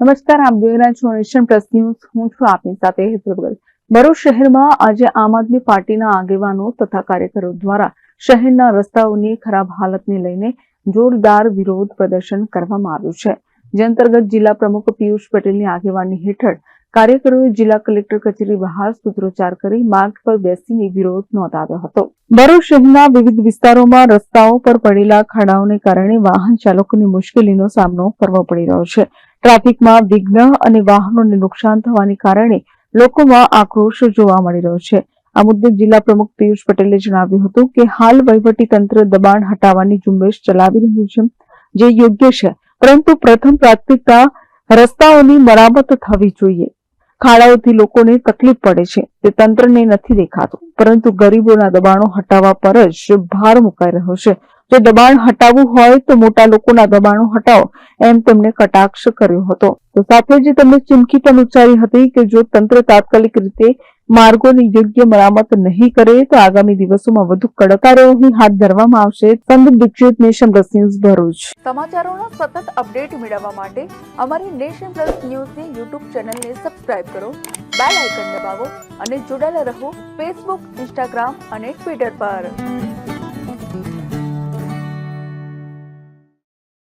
નમસ્કાર, આપ જોઈ રહ્યા છો નેશન પ્લસ ન્યૂઝ. હું છું આપની સાથે ભગત. ભરૂચ શહેરમાં આજે આમ આદમી પાર્ટીના આગેવાનો તથા કાર્યકરો દ્વારા શહેરના રસ્તાઓની ખરાબ હાલતને લઈને જોરદાર વિરોધ પ્રદર્શન કરવામાં આવ્યું છે. જે અંતર્ગત જિલ્લા પ્રમુખ પિયુષ પટેલની આગેવાની હેઠળ કાર્યકરોએ જિલ્લા કલેક્ટર કચેરી બહાર સૂત્રોચ્ચાર કરી માર્ગ પર બેસીને વિરોધ નોંધાવ્યો હતો. ભરૂચ શહેરના વિવિધ વિસ્તારોમાં રસ્તાઓ પર પડેલા ખાડાઓને કારણે વાહન ચાલકોને મુશ્કેલીનો સામનો કરવો પડી રહ્યો છે. ટ્રાફિકમાં વિઘ્ન અને વાહનોને નુકસાન થવાને કારણે લોકોમાં આક્રોશ જોવા મળી રહ્યો છે. આ મુદ્દે જિલ્લા પ્રમુખ પિયુષ પટેલે જણાવ્યું હતું કે હાલ તંત્ર દબાણ હટાવવાની ઝુંબેશ ચલાવી રહ્યું છે, જે યોગ્ય છે, પરંતુ પ્રથમ પ્રાથમિકતા રસ્તાઓની મરામત થવી જોઈએ. ખાડાઓથી લોકોને તકલીફ પડે છે. તે તંત્રને નથી દેખાતું. પરંતુ ગરીબોના દબાણો હટાવવા પર જ ભાર મુકાઈ રહ્યો છે. જો દબાણ હટાવવું હોય તો મોટા લોકોના દબાણો હટાવો. એમ તેમણે કટાક્ષ કર્યો હતો. તો સાથે જ તેમણે ચીમકી પણ ઉચ્ચારી હતી કે જો તંત્ર તાત્કાલિક રીતે માર્ગોની યોગ્ય મરામત નહીં કરે તો આગામી દિવસોમાં વધુ કડક કાર્યવાહી હાથ ધરવામાં આવશે. Sandeep Dixit, nation plus news Bharuch. સમાચારોના સતત અપડેટ મેળવવા માટે અમારી નેશન પ્લસ ન્યૂઝની યુટ્યુબ ચેનલને સબસ્ક્રાઇબ કરો, બેલ આઇકન દબાવો અને જોડાયેલા રહો ફેસબુક, ઇન્સ્ટાગ્રામ અને ટ્વિટર પર.